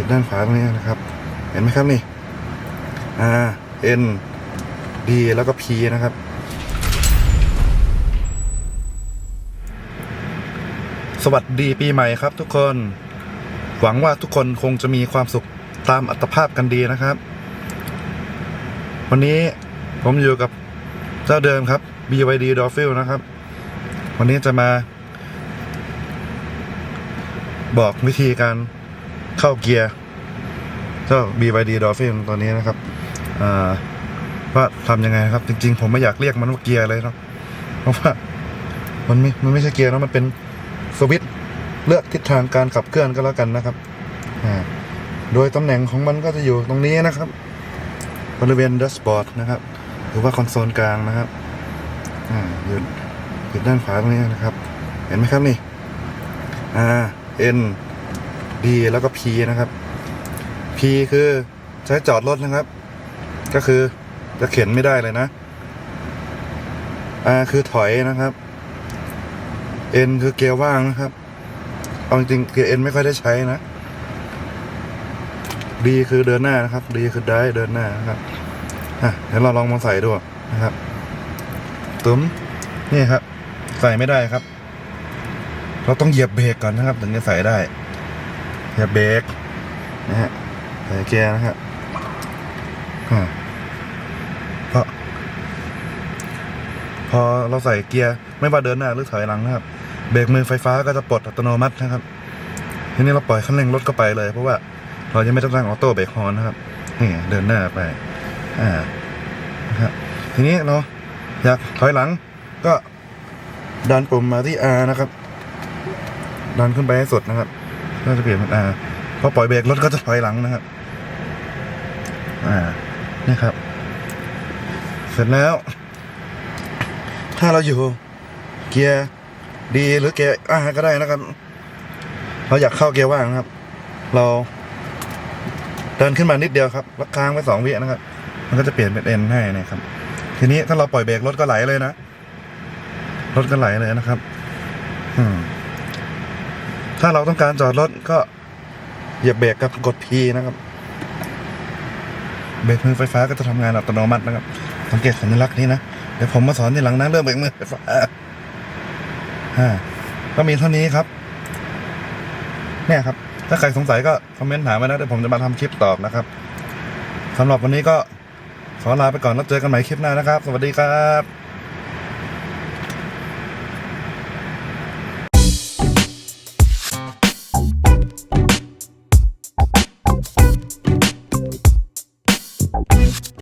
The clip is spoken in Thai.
จุดด้านขวาตรงนี้นะครับ เห็นไหมครับนี่ R N D แล้วก็ P นะครับ สวัสดีปีใหม่ครับทุกคน หวังว่าทุกคนคงจะมีความสุขตามอัตภาพกันดีนะครับ วันนี้ผมอยู่กับเจ้าเดิมครับ BYD Dolphin นะครับ วันนี้จะมา บอกวิธีการ เข้าเกียร์เจ้า BYD Dolphin ตัวนี้นะครับว่าทำยังไงครับ จริง ๆ ผมไม่อยากเรียกมันว่าเกียร์เลยเนาะเพราะว่ามันไม่มันไม่ใช่เกียร์นะมันเป็นสวิตช์เลือกทิศทางการขับเคลื่อนก็แล้วกันนะครับโดยตำแหน่งของมันก็จะอยู่ตรงนี้นะครับ บริเวณดัชบอร์ดนะครับ หรือว่าคอนโซลกลางนะครับอ่าอยู่อยู่ด้านขวาตรงนี้นะครับ เห็นไหมครับนี่ R N D แล้วก็ P นะครับ P คือใช้จอดรถนะครับ ก็คือจะเข็นไม่ได้เลยนะ R คือถอยนะครับ N คือเกียร์ว่างนะครับเอาจริงเกียร์ N ไม่ค่อยได้ใช้นะ D คือเดินหน้านะครับ D คือได้เดินหน้านะครับอะเดี๋ยวเราลองมาใส่ดูนะครับตุ้มนี่ครับ ใส่ไม่ได้ครับ เราต้องเหยียบเบรกก่อนนะครับ ถึงจะใส่ได้ เบเบรกนะฮะใส่เกียร์นะครับอ่าพอพอเราใส่เกียร์ไม่ว่าเดินหน้าหรือถอยหลังนะครับ เบรกมือไฟฟ้าก็จะปลดอัตโนมัตินะครับ ทีนี้เราปล่อยคันเร่งรถก็ไปเลย เพราะว่าเรายังไม่ต้องตั้งออโต้เบรกฮอนนะครับนี่เดินหน้าไปอ่านะครับทีนี้เราอยากถอยหลังก็ดันปุ่มมาที่ R นะครับ ดันขึ้นไปให้สุดนะครับ ก็จะเปลี่ยนเป็น R พอปล่อยเบรกรถก็จะถอยหลังนะครับ อ่า นี่ครับ เสร็จแล้ว ถ้าเราอยู่เกียร์ดีหรือเกียร์อ่าก็ได้นะครับ เราอยากเข้าเกียร์ว่างนะครับ เราเดินขึ้นมานิดเดียวครับแล้วค้างไว้สองวินะครับ มันก็จะเปลี่ยนเป็นเอ็นให้นะครับ ทีนี้ถ้าเราปล่อยเบรกรถก็ไหลเลยนะ รถก็ไหลเลยนะครับ อืม ถ้าเราต้องการจอดรถก็เหยียบเบรกกับกด P นะครับ เบรกมือไฟฟ้าก็จะทำงานอัตโนมัตินะครับ สังเกตสัญลักษณ์นี้นะ เดี๋ยวผมมาสอนทีหลังนะเรื่องเบรกมือไฟฟ้าอ่าก็มีเท่านี้ครับ เนี่ยครับ ถ้าใครสงสัยก็คอมเมนต์ถามมานะเดี๋ยวผมจะมาทำคลิปตอบนะครับสำหรับวันนี้ก็ขอลาไปก่อนแล้วเจอกันใหม่คลิปหน้านะครับ สวัสดีครับ